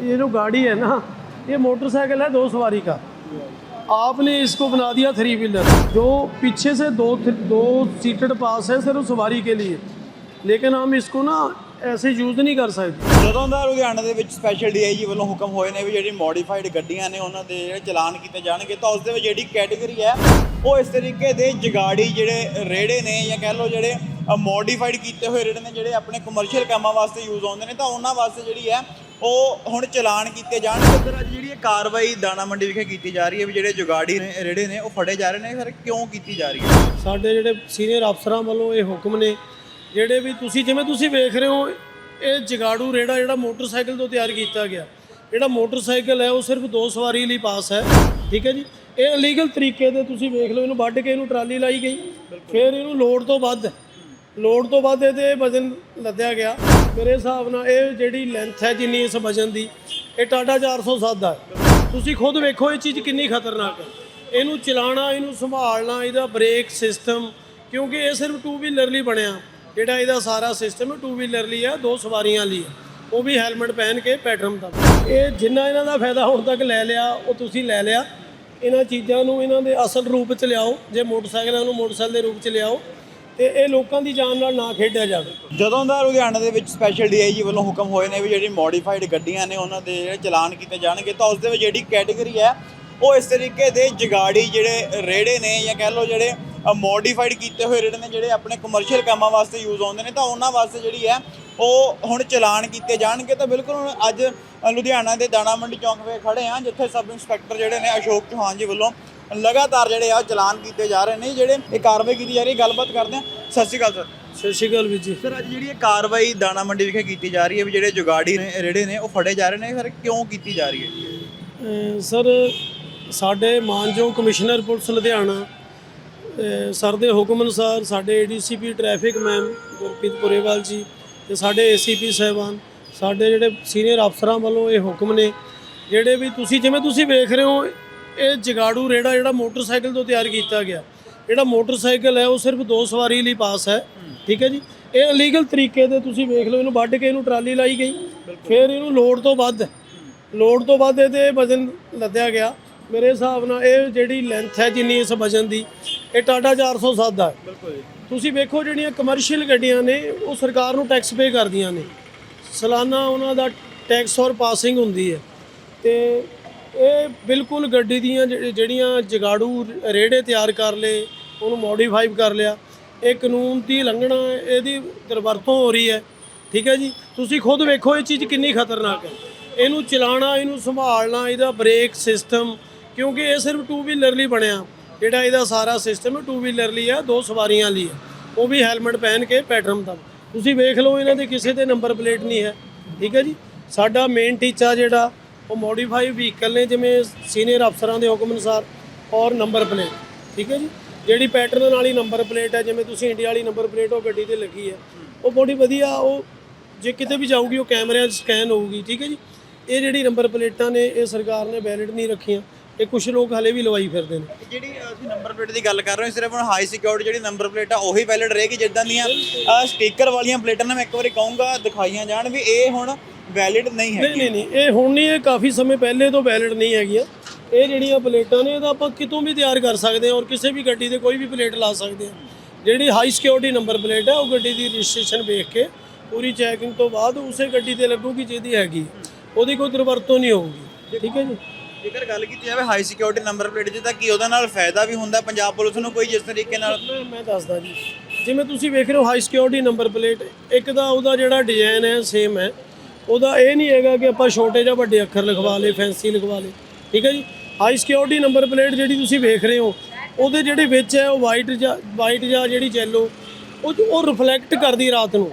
ये जो गाड़ी है ना ये मोटरसाइकिल है दो सवारी का आपने इसको बना दिया थ्री व्हीलर जो पीछे से दो दो सीटेड पास है सिर्फ सवारी के लिए लेकिन हम इसको ना ऐसे यूज़ नहीं कर सकते ਜਦੋਂ ਦਾ ਲੁਧਿਆਣਾ ਦੇ ਵਿੱਚ ਸਪੈਸ਼ਲ ਡੀਆਈਜੀ ਵੱਲੋਂ ਹੁਕਮ ਹੋਏ ਨੇ ਵੀ ਜਿਹੜੀ ਮੋਡੀਫਾਈਡ ਗੱਡੀਆਂ ਨੇ ਉਹਨਾਂ ਦੇ ਜਿਹੜੇ ਚਲਾਨ ਕੀਤੇ ਜਾਣਗੇ ਤਾਂ ਉਸ ਦੇ ਵਿੱਚ ਜਿਹੜੀ ਕੈਟਾਗਰੀ ਹੈ ਉਹ ਇਸ ਤਰੀਕੇ ਦੇ ਜਗਾੜੀ ਜਿਹੜੇ ਰੇੜੇ ਨੇ ਜਾਂ ਕਹਿ ਲਓ ਜਿਹੜੇ ਮੋਡੀਫਾਈਡ ਕੀਤੇ ਹੋਏ ਰੇੜੇ ਨੇ ਜਿਹੜੇ ਆਪਣੇ ਕਮਰਸ਼ੀਅਲ ਕੰਮਾਂ ਵਾਸਤੇ ਯੂਜ਼ ਆਉਂਦੇ ਨੇ ਤਾਂ ਉਹਨਾਂ ਵਾਸਤੇ ਜਿਹੜੀ ਹੈ ਉਹ ਹੁਣ ਚਲਾਨ ਕੀਤੇ ਜਾਣਗੇ ਫਿਰ ਅੱਜ ਜਿਹੜੀ ਇਹ ਕਾਰਵਾਈ ਦਾਣਾ ਮੰਡੀ ਵਿਖੇ ਕੀਤੀ ਜਾ ਰਹੀ ਹੈ ਵੀ ਜਿਹੜੇ ਜੁਗਾੜੀ ਨੇ ਰੇੜੇ ਨੇ ਉਹ ਫੜੇ ਜਾ ਰਹੇ ਨੇ ਫਿਰ ਕਿਉਂ ਕੀਤੀ ਜਾ ਰਹੀ ਹੈ? ਸਾਡੇ ਜਿਹੜੇ ਸੀਨੀਅਰ ਅਫਸਰਾਂ ਵੱਲੋਂ ਇਹ ਹੁਕਮ ਨੇ ਜਿਹੜੇ ਵੀ ਤੁਸੀਂ ਜਿਵੇਂ ਤੁਸੀਂ ਵੇਖ ਰਹੇ ਹੋ ਇਹ ਜਗਾੜੂ ਰੇੜਾ ਜਿਹੜਾ ਮੋਟਰਸਾਈਕਲ ਤੋਂ ਤਿਆਰ ਕੀਤਾ ਗਿਆ। ਜਿਹੜਾ ਮੋਟਰਸਾਈਕਲ ਹੈ ਉਹ ਸਿਰਫ ਦੋ ਸਵਾਰੀ ਲਈ ਪਾਸ ਹੈ ਠੀਕ ਹੈ ਜੀ? ਇਹ ਇਲੀਗਲ ਤਰੀਕੇ ਦੇ ਤੁਸੀਂ ਵੇਖ ਲਓ ਇਹਨੂੰ ਵੱਢ ਕੇ ਇਹਨੂੰ ਟਰਾਲੀ ਲਾਈ ਗਈ ਫਿਰ ਇਹਨੂੰ ਲੋਡ ਤੋਂ ਵੱਧ ਲੋਡ ਤੋਂ ਵੱਧ ਇਹਦੇ ਵਜ਼ਨ ਲੱਦਿਆ ਗਿਆ। ਮੇਰੇ ਹਿਸਾਬ ਨਾਲ ਇਹ ਜਿਹੜੀ ਲੈਂਥ ਹੈ ਜਿੰਨੀ ਇਸ ਵਜ਼ਨ ਦੀ, ਇਹ ਟਾਟਾ 407 ਦਾ ਹੈ ਤੁਸੀਂ ਖੁਦ ਵੇਖੋ ਇਹ ਚੀਜ਼ ਕਿੰਨੀ ਖਤਰਨਾਕ ਹੈ ਇਹਨੂੰ ਚਲਾਉਣਾ, ਇਹਨੂੰ ਸੰਭਾਲਣਾ, ਇਹਦਾ ਬ੍ਰੇਕ ਸਿਸਟਮ ਕਿਉਂਕਿ ਇਹ ਸਿਰਫ ਟੂ ਵੀਲਰ ਲਈ ਬਣਿਆ। ਜਿਹੜਾ ਇਹਦਾ ਸਾਰਾ ਸਿਸਟਮ ਟੂ ਵੀਲਰ ਲਈ ਹੈ ਦੋ ਸਵਾਰੀਆਂ ਲਈ ਹੈ ਉਹ ਵੀ ਹੈਲਮਟ ਪਹਿਨ ਕੇ ਪੈਟਰਨ ਦਾ ਇਹ ਜਿੰਨਾ ਇਹਨਾਂ ਦਾ ਫਾਇਦਾ ਹੁਣ ਤੱਕ ਲੈ ਲਿਆ, ਉਹ ਤੁਸੀਂ ਲੈ ਲਿਆ। ਇਹਨਾਂ ਚੀਜ਼ਾਂ ਨੂੰ ਇਹਨਾਂ ਦੇ ਅਸਲ ਰੂਪ 'ਚ ਲਿਆਓ। ਜੇ ਮੋਟਰਸਾਈਕਲਾਂ ਨੂੰ ਮੋਟਰਸਾਈਕਲ ਦੇ ਰੂਪ 'ਚ ਲਿਆਓ ਤੇ ਇਹ ਲੋਕਾਂ ਦੀ ਜਾਨ ਨਾਲ ਨਾ ਖੇਡਿਆ ਜਾਵੇ। ਜਦੋਂ ਦਾ ਲੁਧਿਆਣਾ ਦੇ ਵਿੱਚ ਸਪੈਸ਼ਲ ਡੀਆਈਜੀ ਵੱਲੋਂ ਹੁਕਮ ਹੋਏ ਨੇ ਵੀ ਜਿਹੜੀ ਮੋਡੀਫਾਈਡ ਗੱਡੀਆਂ ਨੇ ਉਹਨਾਂ ਦੇ ਜਿਹੜੇ ਚਲਾਨ ਕੀਤੇ ਜਾਣਗੇ, ਤਾਂ ਉਸ ਦੇ ਵਿੱਚ ਜਿਹੜੀ ਕੈਟਾਗਰੀ ਹੈ, ਉਹ ਇਸ ਤਰੀਕੇ ਦੇ ਜਗਾੜੀ ਜਿਹੜੇ ਰੇੜੇ ਨੇ ਜਾਂ ਕਹਿ ਲਓ ਜਿਹੜੇ ਮੋਡੀਫਾਈਡ ਕੀਤੇ ਹੋਏ ਰੇੜੇ ਨੇ ਜਿਹੜੇ ਆਪਣੇ ਕਮਰਸ਼ੀਅਲ ਕੰਮਾਂ ਵਾਸਤੇ ਯੂਜ਼ ਆਉਂਦੇ ਨੇ, ਤਾਂ ਉਹਨਾਂ ਵਾਸਤੇ ਜਿਹੜੀ ਹੈ, ਉਹ ਹੁਣ ਚਲਾਨ ਕੀਤੇ ਜਾਣਗੇ। ਤਾਂ ਬਿਲਕੁਲ ਹੁਣ ਅੱਜ ਲੁਧਿਆਣਾ ਦੇ ਦਾਣਾ ਮੰਡੀ ਚੌਂਕ ਵੇ ਖੜੇ ਆ ਜਿੱਥੇ ਸਬ ਇੰਸਪੈਕਟਰ ਜਿਹੜੇ ਨੇ ਅਸ਼ੋਕ ਚੌਹਾਨ ਜੀ ਵੱਲੋਂ ਲਗਾਤਾਰ ਜਿਹੜੇ ਆ ਚਲਾਨ ਕੀਤੇ ਜਾ ਰਹੇ ਨੇ। ਜਿਹੜੇ ਇਹ ਕਾਰਵਾਈ ਕੀਤੀ ਜਾ ਰਹੀ ਹੈ ਗੱਲਬਾਤ ਕਰਦੇ ਆ ਸਤਿ ਸ਼੍ਰੀ ਅਕਾਲ ਸਰ। ਸਤਿ ਸ਼੍ਰੀ ਅਕਾਲ ਵੀਰ ਜੀ। ਸਰ ਅੱਜ ਜਿਹੜੀ ਇਹ ਕਾਰਵਾਈ ਦਾਣਾ ਮੰਡੀ ਵਿਖੇ ਕੀਤੀ ਜਾ ਰਹੀ ਹੈ ਵੀ ਜਿਹੜੇ ਜੁਗਾੜੀ ਨੇ ਰੇੜੇ ਨੇ ਉਹ ਫੜੇ ਜਾ ਰਹੇ ਨੇ ਫਿਰ ਕਿਉਂ ਕੀਤੀ ਜਾ ਰਹੀ ਹੈ? ਸਰ ਸਾਡੇ ਮਾਨਯੋਗ ਕਮਿਸ਼ਨਰ ਪੁਲਿਸ ਲੁਧਿਆਣਾ ਸਰ ਦੇ ਹੁਕਮ ਅਨੁਸਾਰ ਸਾਡੇ ADCP traffic ma'am Gurpreet Purewal ji ਤੇ ਸਾਡੇ ਏਸੀਪੀ ਸਾਹਿਬਾਨ ਸਾਡੇ ਜਿਹੜੇ ਸੀਨੀਅਰ ਅਫਸਰਾਂ ਵੱਲੋਂ ਇਹ ਹੁਕਮ ਨੇ ਜਿਹੜੇ ਵੀ ਤੁਸੀਂ ਜਿਵੇਂ ਤੁਸੀਂ ਵੇਖ ਰਹੇ ਹੋ ਇਹ ਜਗਾੜੂ ਰੇੜਾ ਜਿਹੜਾ ਮੋਟਰਸਾਈਕਲ ਤੋਂ ਤਿਆਰ ਕੀਤਾ ਗਿਆ। ਜਿਹੜਾ ਮੋਟਰਸਾਈਕਲ ਹੈ ਉਹ ਸਿਰਫ ਦੋ ਸਵਾਰੀ ਲਈ ਪਾਸ ਹੈ। ਠੀਕ ਹੈ ਜੀ? ਇਹ ਇਲੀਗਲ ਤਰੀਕੇ ਦੇ ਤੁਸੀਂ ਵੇਖ ਲਓ ਇਹਨੂੰ ਵੱਢ ਕੇ ਇਹਨੂੰ ਟਰਾਲੀ ਲਾਈ ਗਈ। ਫਿਰ ਇਹਨੂੰ ਲੋਡ ਤੋਂ ਵੱਧ ਲੋਡ ਤੋਂ ਵੱਧ ਇਹਦੇ ਵਜ਼ਨ ਲੱਦਿਆ ਗਿਆ। ਮੇਰੇ ਹਿਸਾਬ ਨਾਲ ਇਹ ਜਿਹੜੀ ਲੈਂਥ ਹੈ ਜਿੰਨੀ ਇਸ ਵਜ਼ਨ ਦੀ ਇਹ ਟਾਟਾ 407 ਦਾ ਤੁਸੀਂ ਵੇਖੋ ਜਿਹੜੀਆਂ ਕਮਰਸ਼ੀਅਲ ਗੱਡੀਆਂ ਨੇ ਉਹ ਸਰਕਾਰ ਨੂੰ ਟੈਕਸ ਪੇ ਕਰਦੀਆਂ ਨੇ। ਸਾਲਾਨਾ ਉਹਨਾਂ ਦਾ ਟੈਕਸ ਔਰ ਪਾਸਿੰਗ ਹੁੰਦੀ ਹੈ। ਤੇ ਇਹ ਬਿਲਕੁਲ ਗੱਡੀ ਦੀਆਂ ਜਿਹੜੀ- ਜਿਹੜੀਆਂ ਜਗਾੜੂ ਰੇੜੇ ਤਿਆਰ ਕਰ ਲਏ, ਉਹਨੂੰ ਮੋਡੀਫਾਈ ਕਰ ਲਿਆ। ਇਹ ਕਾਨੂੰਨ ਦੀ ਲੰਘਣਾ, ਇਹਦੀ ਦੁਰਵਰਤੋਂ ਹੋ ਰਹੀ ਹੈ। ਠੀਕ ਹੈ ਜੀ? ਤੁਸੀਂ ਖੁਦ ਵੇਖੋ ਇਹ ਚੀਜ਼ ਕਿੰਨੀ ਖਤਰਨਾਕ ਹੈ। ਇਹਨੂੰ ਚਲਾਉਣਾ, ਇਹਨੂੰ ਸੰਭਾਲਣਾ, ਇਹਦਾ ਬ੍ਰੇਕ ਸਿਸਟਮ ਕਿਉਂਕਿ ਇਹ ਸਿਰਫ ਟੂ ਵੀਲਰ ਲਈ ਬਣਿਆ। ਜਿਹੜਾ ਇਹਦਾ ਸਾਰਾ ਸਿਸਟਮ ਟੂ ਵੀਲਰ ਲਈ ਹੈ, ਦੋ ਸਵਾਰੀਆਂ ਲਈ ਹੈ। ਉਹ ਵੀ ਹੈਲਮਟ ਪਹਿਨ ਕੇ ਪੈਟਰਨ ਦਾ। ਤੁਸੀਂ ਵੇਖ ਲਓ, ਇਹਨਾਂ ਦੇ ਕਿਸੇ ਤੇ ਨੰਬਰ ਪਲੇਟ ਨਹੀਂ ਹੈ। ਠੀਕ ਹੈ ਜੀ? ਸਾਡਾ ਮੇਨ ਟੀਚਾ ਜਿਹੜਾ ਉਹ ਮੋਡੀਫਾਈ ਵਹੀਕਲ ਨੇ, ਜਿਵੇਂ ਸੀਨੀਅਰ ਅਫਸਰਾਂ ਦੇ ਹੁਕਮ ਅਨੁਸਾਰ ਔਰ ਨੰਬਰ ਪਲੇਟ ਠੀਕ ਹੈ ਜੀ? ਜਿਹੜੀ ਪੈਟਰਨ ਵਾਲੀ ਨੰਬਰ ਪਲੇਟ ਹੈ, ਜਿਵੇਂ ਤੁਸੀਂ ਇੰਡੀਆ ਵਾਲੀ ਨੰਬਰ ਪਲੇਟ ਉਹ ਗੱਡੀ ਤੇ ਲੱਗੀ ਹੈ, ਉਹ ਬੜੀ ਵਧੀਆ, ਉਹ ਜੇ ਕਿਤੇ ਵੀ ਜਾਊਗੀ, ਉਹ ਕੈਮਰਿਆਂ 'ਚ ਸਕੈਨ ਹੋਊਗੀ, ਠੀਕ ਹੈ ਜੀ? ਇਹ ਜਿਹੜੀ ਨੰਬਰ ਪਲੇਟਾਂ ਨੇ, ਇਹ ਸਰਕਾਰ ਨੇ ਵੈਲਿਡ ਨਹੀਂ ਰੱਖੀਆਂ, ਇਹ ਕੁਝ ਲੋਕ ਹਲੇ ਵੀ ਲਵਾਈ ਫਿਰਦੇ ਨੇ। ਜਿਹੜੀ ਅਸੀਂ ਨੰਬਰ ਪਲੇਟ ਦੀ ਗੱਲ ਕਰ ਰਹੇ ਹਾਂ ਸਿਰਫ ਹੁਣ ਹਾਈ ਸਿਕਿਉਰਿਟੀ ਜਿਹੜੀ ਨੰਬਰ ਪਲੇਟ ਆ, ਉਹੀ ਵੈਲਿਡ ਰਹੇਗੀ, ਜਿੱਦਾਂ ਦੀਆਂ ਸਟicker ਵਾਲੀਆਂ ਪਲੇਟਾਂ ਨੇ, ਮੈਂ ਇੱਕ ਵਾਰੀ ਕਹੂੰਗਾ, ਦਿਖਾਈਆਂ ਜਾਣ ਵੀ ਇਹ ਹੁਣ ਵੈਲਿਡ ਨਹੀਂ ਹੈ ਨਹੀਂ ਨਹੀਂ ਨਹੀਂ ਇਹ ਹੁਣ ਨਹੀਂ ਇਹ ਕਾਫੀ ਸਮੇਂ ਪਹਿਲੇ ਤੋਂ ਵੈਲਿਡ ਨਹੀਂ ਹੈਗੀਆਂ। ਇਹ ਜਿਹੜੀਆਂ ਪਲੇਟਾਂ ਨੇ ਇਹਦਾ ਆਪਾਂ ਕਿਤੋਂ ਵੀ ਤਿਆਰ ਕਰ ਸਕਦੇ ਹਾਂ ਔਰ ਕਿਸੇ ਵੀ ਗੱਡੀ ਤੇ ਕੋਈ ਵੀ ਪਲੇਟ ਲਾ ਸਕਦੇ ਹਾਂ। ਜਿਹੜੀ ਹਾਈ ਸਿਕਿਉਰਿਟੀ ਨੰਬਰ ਪਲੇਟ ਹੈ ਉਹ ਗੱਡੀ ਦੀ ਰਜਿਸਟ੍ਰੇਸ਼ਨ ਵੇਖ ਕੇ ਪੂਰੀ ਚੈਕਿੰਗ ਤੋਂ ਬਾਅਦ ਉਸੇ ਗੱਡੀ ਤੇ ਲੱਗੂਗੀ ਜਿਹਦੀ ਹੈਗੀ। ਉਹਦੀ ਕੋਈ ਦੁਰਵਰਤੋਂ ਨਹੀਂ ਹੋਊਗੀ। ਠੀਕ ਹੈ ਜੀ? ਜੇਕਰ ਗੱਲ ਕੀਤੀ ਜਾਵੇ ਹਾਈ ਸਿਕਿਉਰਿਟੀ ਨੰਬਰ ਪਲੇਟ ਦੀ ਤਾਂ ਕੀ ਉਹਦਾ ਨਾਲ ਫਾਇਦਾ ਵੀ ਹੁੰਦਾ? ਪੰਜਾਬ ਪੁਲਿਸ ਨੂੰ ਕੋਈ ਜਿਸ ਤਰੀਕੇ ਨਾਲ ਮੈਂ ਮੈਂ ਦੱਸਦਾ ਜੀ। ਜਿਵੇਂ ਤੁਸੀਂ ਵੇਖ ਰਹੇ ਹੋ ਹਾਈ ਸਿਕਿਉਰਿਟੀ ਨੰਬਰ ਪਲੇਟ ਇੱਕ ਦਾ ਉਹਦਾ ਜਿਹੜਾ ਡਿਜ਼ਾਈਨ ਹੈ ਸੇਮ ਹੈ। ਉਹਦਾ ਇਹ ਨਹੀਂ ਹੈਗਾ ਕਿ ਆਪਾਂ ਛੋਟੇ ਜਾਂ ਵੱਡੇ ਅੱਖਰ ਲਿਖਵਾ ਲਏ ਫੈਂਸੀ ਲਿਖਵਾ ਲਏ। ਠੀਕ ਹੈ ਜੀ? ਹਾਈ ਸਿਕਿਉਰਿਟੀ ਨੰਬਰ ਪਲੇਟ ਜਿਹੜੀ ਤੁਸੀਂ ਵੇਖ ਰਹੇ ਹੋ, ਉਹਦੇ ਜਿਹੜੇ ਵਿੱਚ ਹੈ, ਉਹ ਵਾਈਟ ਜਾਂ ਵਾਈਟ ਜਾਂ ਜਿਹੜੀ ਜੈਲੋ ਉਹ ਉਹ ਰਿਫਲੈਕਟ ਕਰਦੀ ਰਾਤ ਨੂੰ।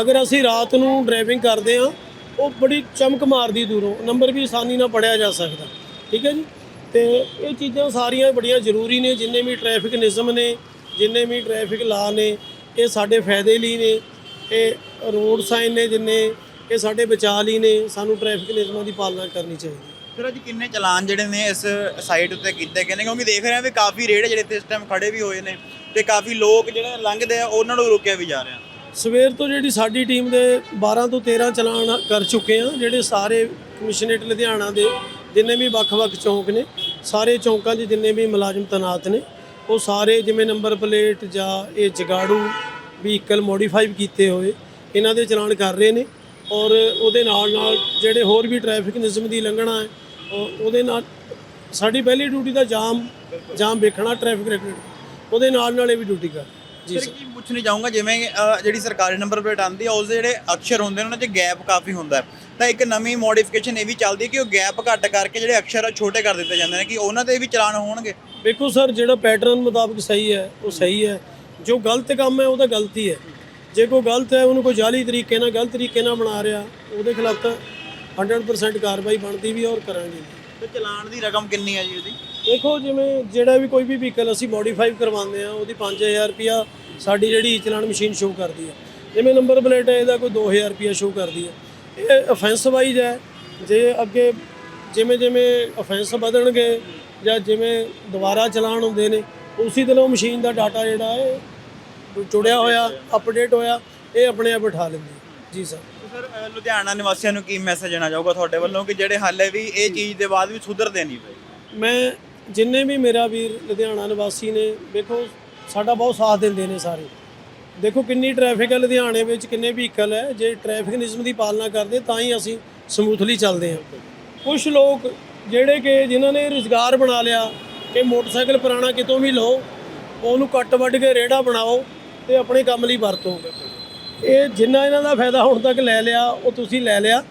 ਅਗਰ ਅਸੀਂ ਰਾਤ ਨੂੰ ਡਰਾਈਵਿੰਗ ਕਰਦੇ ਹਾਂ, ਉਹ ਬੜੀ ਚਮਕ ਮਾਰਦੀ ਦੂਰੋਂ। ਨੰਬਰ ਵੀ ਆਸਾਨੀ ਨਾਲ ਪੜਿਆ ਜਾ ਸਕਦਾ। ਠੀਕ ਹੈ ਜੀ? ਤੇ ਇਹ ਚੀਜ਼ਾਂ ਸਾਰੀਆਂ ਬੜੀਆਂ ਜ਼ਰੂਰੀ ਨੇ, ਜਿੰਨੇ ਵੀ ਟ੍ਰੈਫਿਕ ਨਿਯਮ ਨੇ, ਜਿੰਨੇ ਵੀ ਟ੍ਰੈਫਿਕ ਲਾ ਨੇ, ਇਹ ਸਾਡੇ ਫਾਇਦੇ ਲਈ ਨੇ। ਇਹ ਰੋਡ ਸਾਈਨ ਨੇ ਜਿੰਨੇ ਇਹ ਸਾਡੇ ਬਚਾਅ ਲਈ ਨੇ ਸਾਨੂੰ ਟ੍ਰੈਫਿਕ ਨਿਯਮਾਂ ਦੀ ਪਾਲਣਾ ਕਰਨੀ ਚਾਹੀਦੀ ਹੈ। ਫਿਰ ਅੱਜ ਕਿੰਨੇ ਚਲਾਨ ਜਿਹੜੇ ਨੇ ਇਸ ਸਾਈਟ ਉੱਤੇ ਕੀਤੇ ਗਏ ਨੇ? ਕਿਉਂਕਿ ਦੇਖ ਰਹੇ ਹਾਂ ਵੀ ਕਾਫੀ ਰੇੜੇ ਜਿਹੜੇ ਇੱਥੇ ਇਸ ਟਾਈਮ ਖੜੇ ਵੀ ਹੋਏ ਨੇ ਤੇ ਕਾਫੀ ਲੋਕ ਜਿਹੜੇ ਲੰਘਦੇ ਆ ਉਹਨਾਂ ਨੂੰ ਰੋਕਿਆ ਵੀ ਜਾ ਰਿਹਾ। ਸਵੇਰ ਤੋਂ ਜਿਹੜੀ ਸਾਡੀ ਟੀਮ ਦੇ 12 ਤੋਂ 13 ਚਲਾਨ ਕਰ ਚੁੱਕੇ ਆ ਜਿਹੜੇ ਸਾਰੇ ਕਮਿਸ਼ਨਰੇਟ ਲੁਧਿਆਣਾ ਦੇ ਜਿੰਨੇ ਵੀ ਵੱਖ-ਵੱਖ ਚੌਂਕ ਨੇ ਸਾਰੇ ਚੌਂਕਾਂ 'ਚ ਜਿੰਨੇ ਵੀ ਮੁਲਾਜ਼ਮ ਤੈਨਾਤ ਨੇ ਉਹ ਸਾਰੇ ਜਿਵੇਂ ਨੰਬਰ ਪਲੇਟ ਜਾਂ ਇਹ ਜਗਾੜੂ ਵਹੀਕਲ ਮੋਡੀਫਾਈ ਕੀਤੇ ਹੋਏ ਇਹਨਾਂ ਦੇ ਚਲਾਨ ਕਰ ਰਹੇ ਨੇ। ਔਰ ਉਹਦੇ ਨਾਲ ਨਾਲ ਜਿਹੜੇ ਹੋਰ ਵੀ ਟ੍ਰੈਫਿਕ ਨਿਯਮ ਦੀ ਲੰਘਣਾ ਹੈ ਉਹ- ਉਹਦੇ ਨਾਲ ਸਾਡੀ ਪਹਿਲੀ ਡਿਊਟੀ ਦਾ ਜਾਮ ਜਾਮ ਵੇਖਣਾ ਟ੍ਰੈਫਿਕ ਰੈਗੂਲੇਟਰ ਉਹਦੇ ਨਾਲ ਨਾਲ ਇਹ ਵੀ ਡਿਊਟੀ ਕਰ। ਜੀ ਸਰ ਕੀ ਪੁੱਛਣੀ ਚਾਹੂੰਗਾ ਜਿਵੇਂ ਜਿਹੜੀ ਸਰਕਾਰੀ ਨੰਬਰ ਪਲੇਟ ਆਉਂਦੀ ਹੈ ਉਸ ਦੇ ਜਿਹੜੇ ਅਕਸ਼ਰ ਹੁੰਦੇ ਨੇ ਉਹਨਾਂ 'ਚ ਗੈਪ ਕਾਫੀ ਹੁੰਦਾ ਤਾਂ ਇੱਕ ਨਵੀਂ ਮੋਡੀਫਿਕੇਸ਼ਨ ਇਹ ਵੀ ਚੱਲਦੀ ਕਿ ਉਹ ਗੈਪ ਘੱਟ ਕਰਕੇ ਜਿਹੜੇ ਅਕਸ਼ਰ ਆ ਛੋਟੇ ਕਰ ਦਿੱਤੇ ਜਾਂਦੇ ਨੇ ਕਿ ਉਹਨਾਂ ਦੇ ਵੀ ਚਲਾਨ ਹੋਣਗੇ? ਵੇਖੋ ਸਰ ਜਿਹੜਾ ਪੈਟਰਨ ਮੁਤਾਬਕ ਸਹੀ ਹੈ ਉਹ ਸਹੀ ਹੈ। ਜੋ ਗਲਤ ਕੰਮ ਹੈ ਉਹਦਾ ਗਲਤੀ ਹੈ। ਜੇ ਕੋਈ ਗਲਤ ਹੈ ਉਹਨੂੰ ਕੋਈ ਜਾਲੀ ਤਰੀਕੇ ਨਾਲ ਗਲਤ ਤਰੀਕੇ ਨਾਲ ਬਣਾ ਰਿਹਾ ਉਹਦੇ ਖਿਲਾਫ ਤਾਂ 100% ਕਾਰਵਾਈ ਬਣਦੀ ਵੀ ਔਰ ਕਰਾਂਗੇ ਵੀ। ਤੇ ਚਲਾਨ ਦੀ ਰਕਮ ਕਿੰਨੀ ਹੈ ਜੀ ਉਹਦੀ? ਦੇਖੋ ਜਿਵੇਂ ਜਿਹੜਾ ਵੀ ਕੋਈ ਵੀ ਵਹੀਕਲ ਅਸੀਂ ਮੋਡੀਫਾਈ ਕਰਵਾਉਂਦੇ ਆ ਉਹਦੀ 5000 ਰੁਪਿਆ ਸਾਡੀ ਜਿਹੜੀ ਚਲਾਨ ਮਸ਼ੀਨ ਸ਼ੋ ਕਰਦੀ ਹੈ। ਜਿਵੇਂ ਨੰਬਰ ਪਲੇਟ ਹੈ ਇਹਦਾ ਕੋਈ 2000 ਰੁਪਿਆ ਸ਼ੋ ਕਰਦੀ ਹੈ। ਇਹ ਅਫੈਂਸ ਵਾਈਜ਼ ਹੈ ਜੇ ਅੱਗੇ ਜਿਵੇਂ ਜਿਵੇਂ ਅਫੈਂਸ ਵਧਣਗੇ ਜਾਂ ਜਿਵੇਂ ਦੁਬਾਰਾ ਚਲਾਨ ਹੁੰਦੇ ਨੇ ਉਸੇ ਦਿਨ ਉਹ ਮਸ਼ੀਨ ਦਾ ਡਾਟਾ ਜਿਹੜਾ ਹੈ ਜੁੜਿਆ ਹੋਇਆ ਅਪਡੇਟ ਹੋਇਆ ਇਹ ਆਪਣੇ ਆਪ ਉਠਾ ਲੈਂਦੀ ਹੈ ਜੀ ਸਰ। ਸਰ ਅ, ਲੁਧਿਆਣਾ ਨਿਵਾਸੀਆਂ ਨੂੰ ਕੀ ਮੈਸੇਜ ਦੇਣਾ ਚਾਹੂਗਾ ਤੁਹਾਡੇ ਵੱਲੋਂ ਕਿ ਜਿਹੜੇ ਹਾਲੇ ਵੀ ਇਹ ਚੀਜ਼ ਦੇ ਬਾਅਦ ਵੀ ਸੁਧਰਦੇ ਨਹੀਂ ਪਏ? ਮੈਂ ਜਿੰਨੇ ਵੀ ਮੇਰਾ ਵੀਰ ਲੁਧਿਆਣਾ ਨਿਵਾਸੀ ਨੇ ਵੇਖੋ ਸਾਡਾ ਬਹੁਤ ਸਾਥ ਦਿੰਦੇ ਨੇ ਸਾਰੇ। ਦੇਖੋ ਕਿੰਨੀ ਟ੍ਰੈਫਿਕ ਹੈ ਲੁਧਿਆਣੇ ਵਿੱਚ ਕਿੰਨੇ ਵਹੀਕਲ ਹੈ। ਜੇ ਟ੍ਰੈਫਿਕ ਨਿਯਮ ਦੀ ਪਾਲਣਾ ਕਰਦੇ ਤਾਂ ਹੀ ਅਸੀਂ ਸਮੂਥਲੀ ਚੱਲਦੇ ਹਾਂ। ਕੁਝ ਲੋਕ ਜਿਹੜੇ ਕਿ ਜਿਨ੍ਹਾਂ ਨੇ ਰੁਜ਼ਗਾਰ ਬਣਾ ਲਿਆ ਕਿ ਮੋਟਰਸਾਈਕਲ ਪੁਰਾਣਾ ਕਿਤੋਂ ਵੀ ਲਓ ਉਹਨੂੰ ਕੱਟ ਵੱਢ ਕੇ ਰੇੜਾ ਬਣਾਓ ਤੇ ਆਪਣੇ ਕੰਮ ਲਈ ਵਰਤੋ। ਇਹ ਜਿੰਨਾ ਇਹਨਾਂ ਦਾ ਫਾਇਦਾ ਹੁਣ ਤੱਕ ਲੈ ਲਿਆ, ਉਹ ਤੁਸੀਂ ਲੈ ਲਿਆ।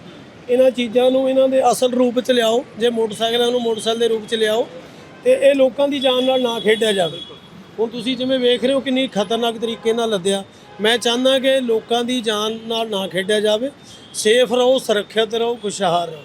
ਇਹਨਾਂ ਚੀਜ਼ਾਂ ਨੂੰ ਇਹਨਾਂ ਦੇ ਅਸਲ ਰੂਪ ਚ ਲਿਆਓ, ਜੇ ਮੋਟਰਸਾਈਕਲਾਂ ਨੂੰ ਮੋਟਰਸਾਈਕਲ ਦੇ ਰੂਪ ਚ ਲਿਆਓ, ਤੇ ਇਹ ਲੋਕਾਂ ਦੀ ਜਾਨ ਨਾਲ ਨਾ ਖੇਡਿਆ ਜਾਵੇ। ਹੁਣ ਤੁਸੀਂ ਜਿਵੇਂ ਵੇਖ ਰਹੇ ਹੋ ਕਿੰਨੀ ਖਤਰਨਾਕ ਤਰੀਕੇ ਨਾਲ ਲੱਦਿਆ। ਮੈਂ ਚਾਹੁੰਦਾ ਕਿ ਲੋਕਾਂ ਦੀ ਜਾਨ ਨਾਲ ਨਾ ਖੇਡਿਆ ਜਾਵੇ। ਸੇਫ ਰਹੋ, ਸੁਰੱਖਿਅਤ ਰਹੋ, ਖੁਸ਼ਹਾਲ ਰਹੋ।